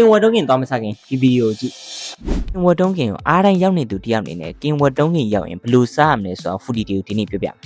င်ဝတ်တုံးကင်သွားမစားခင်ဒီဗီဒီယိုကြည့်ကင်ဝတ်တုံးကင်ကိုအားတိုင်းရောက်နေသူတယောက်အနေနဲ့ကင်ဝတ်တုံးကင်ရောက်ရင်ဘယ်လိုစားရမလဲဆိုတော့ဖူဒီတီကိုဒီနေ့ပြောပြမယ်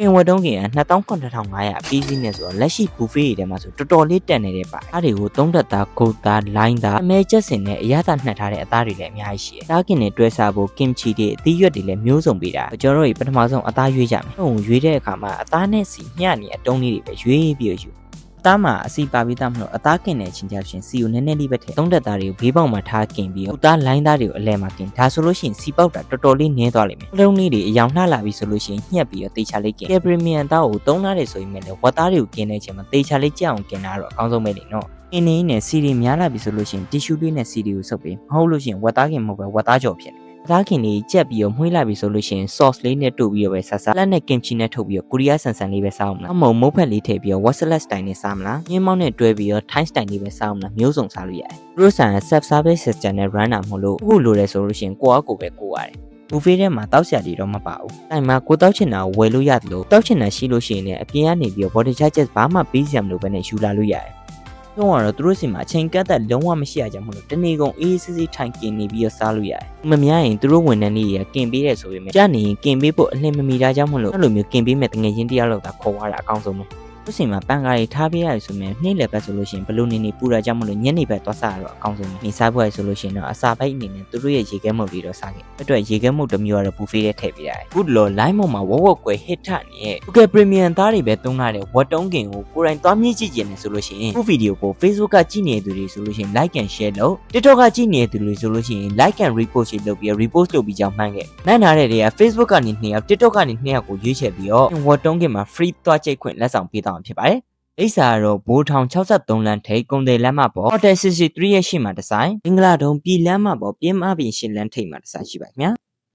ကင်ဝတ်တုံးကင်က28500ပြီးစီးနေဆိုတော့လက်ရှိဘူဖေးတွေထဲမှာဆိုတော်တော်လေးတက်နေတဲ့ပါအားတွေကိုသုံးသက်သားဂုတ်သားလိုင်းသားအမဲချက်စင်နဲ့အရသာနှက်ထားတဲ့အသားတွေလည်းအများကြီးရှိတယ်။တားကင်နဲ့တွဲစားဖို့ကင်ချီတွေအသီးရွက်တွေလည်းမျိုးစုံပေးတာကျွန်တော်တို့ပထမဆုံးအသားရွေးကြမယ်။ဟုတ်ရွေးတဲ့အခါမှာအသားနဲ့စီမျှနေအတုံးလေးတွေပဲရွေးပြီးယူအ သားမှာအစီပါပြီးသားမလို့အသားကင်တဲ့ချင်းကြရှင်စီကိုနည်းနည်းလေးပဲထည့်သုံးသက်သားတွေကိုဘေးပေါက်မှာထားကင်ပြီးတော့အသားလိုင်းသားတွေကိုအလဲမှာကင်ဒါဆိုလို့ရှိရင်စီပေါက်တာတော်တော်လေးနည်းသွားလိမ့်မယ်။လုံးလေးတွေအယောင်လှလာပြီဆိုလို့ရှိရင်ညှက်ပြီးတော့တေချာလေးကင်ကယ်ပရီမီယံသားကိုသုံးထားတယ်ဆိုရင်လည်းဝတ်သားတွေကိုကင်တဲ့ချိန်မှာတေချာလေးကြက်အောင်ကင်တာတော့အကောင်းဆုံးပဲလေနော်။အင်းနေနဲ့စီရီများလာပြီဆိုလို့ရှိရင်တီရှူးလေးနဲ့စီရီကိုဆုပ်ပြီးမဟုတ်လို့ရှိရင်ဝတ်သားကင်မဟုတ်ပဲဝတ်သားကြော်ဖြစ်နေ သားခင်လေးကြက်ပြီးတော့မှွေးလိုက်ပြီဆိုလို့ရှိရင် sauce လေးနဲ့တို့ပြီးတော့ပဲဆဆလက်နဲ့ kimchi နဲ့ထုတ်ပြီးတော့ကိုရီးယားဆန်ဆန်လေးပဲစားအောင်လားအမုံမုတ်ဖက်လေးထည့်ပြီးတော့ whatsapp style နဲ့စားမလားညင်းမောင်းနဲ့တွဲပြီးတော့ thai style လေးပဲစားအောင်လားမျိုးစုံစားလို့ရတယ်သူတို့ဆန် self service system နဲ့ run တာမဟုတ်လို့အခုလိုလဲဆိုလို့ရှိရင်ကိုယ့်အကိုပဲကိုရတယ်ဘူဖေးထဲမှာတောက်ဆရာတွေတော့မပါဘူး။တိုင်မှာကိုတောက်ချင်တာကိုဝယ်လို့ရတယ်လို့တောက်ချင်တာရှိလို့ရှိရင်လည်းအပြင်ကနေပြီးတော့ body charges ဘာမှပေးစရာမလိုဘဲနဲ့ယူလာလို့ရတယ်။ တော့ကတော့သူတို့စီမှာအချိန်ကတ်သက်လုံးဝမရှိရကြမလို့တနေ့ကုန်အေးစစ်စစ်ထိုင်กินနေပြီးတော့စားလို့ရတယ်။မများရင်သူတို့ဝန်ထမ်းတွေကกินပေးတယ်ဆိုပေမဲ့ကြာနေရင်กินပေးဖို့အလင်းမမီတာကြောင့်မလို့အဲ့လိုမျိုးกินပေးမဲ့တငယ်ချင်းတရားလောက်သာခေါ်ရတာအကောင်းဆုံးပဲ။ သူစီမှာပန်ကားတွေထားပေးရတယ်ဆိုရင်နှိမ့်လက်ပဲဆိုလို့ရှိရင်ဘလို့နေနေပူတာကြောင့်မလို့ညနေပဲသွားစားရတော့အကောင်းဆုံးပဲ။နေစားဖို့ရဆိုလို့ရှိရင်တော့အစာပိုက်အနေနဲ့သူတို့ရဲ့ရေခဲမုတ်လေးတော့စားခဲ့။အတွက်ရေခဲမုတ်တစ်မျိုးကတော့ဘူဖေးထဲထည့်ပေးရတယ်။ခုလော line မုတ်မှာဝက်ဝက်ကွယ်ဟစ်ထနေတဲ့ Google Premium သားတွေပဲသုံးထားတဲ့ဝက်တုံးကင်ကိုကိုယ်တိုင်သွားမြင့်ကြည့်ကြတယ်ဆိုလို့ရှိရင်ခုဗီဒီယိုကို Facebook ကကြည့်နေတဲ့သူတွေဆိုလို့ရှိရင် like and share လုပ် TikTok ကကြည့်နေတဲ့သူတွေဆိုလို့ရှိရင် like and repost လုပ်ပြီး repost လုပ်ပြီးကြောင်းမှန်းခဲ့။နိုင်ထားတဲ့တွေက Facebook ကနေ2ယောက် TikTok ကနေ2ယောက်ကိုရွေးချယ်ပြီးတော့ဝက်တုံးကင်မှာ free သွားကြိတ်ခွင့်လက်ဆောင်ပေးတော့ဖြစ်ပါတယ်။အိစာကတော့ဘိုးထောင်63လမ်းထိပ်ကုံတယ်လမ်းမပေါ် Hotel 63ရဲ့ရှိမှဒီဇိုင်းမင်္ဂလာတုံးပြည်လမ်းမပေါ်ပြင်းမပင်ရှင်လမ်းထိပ်မှာဒီဇိုင်းရှိပါခင်ဗျာ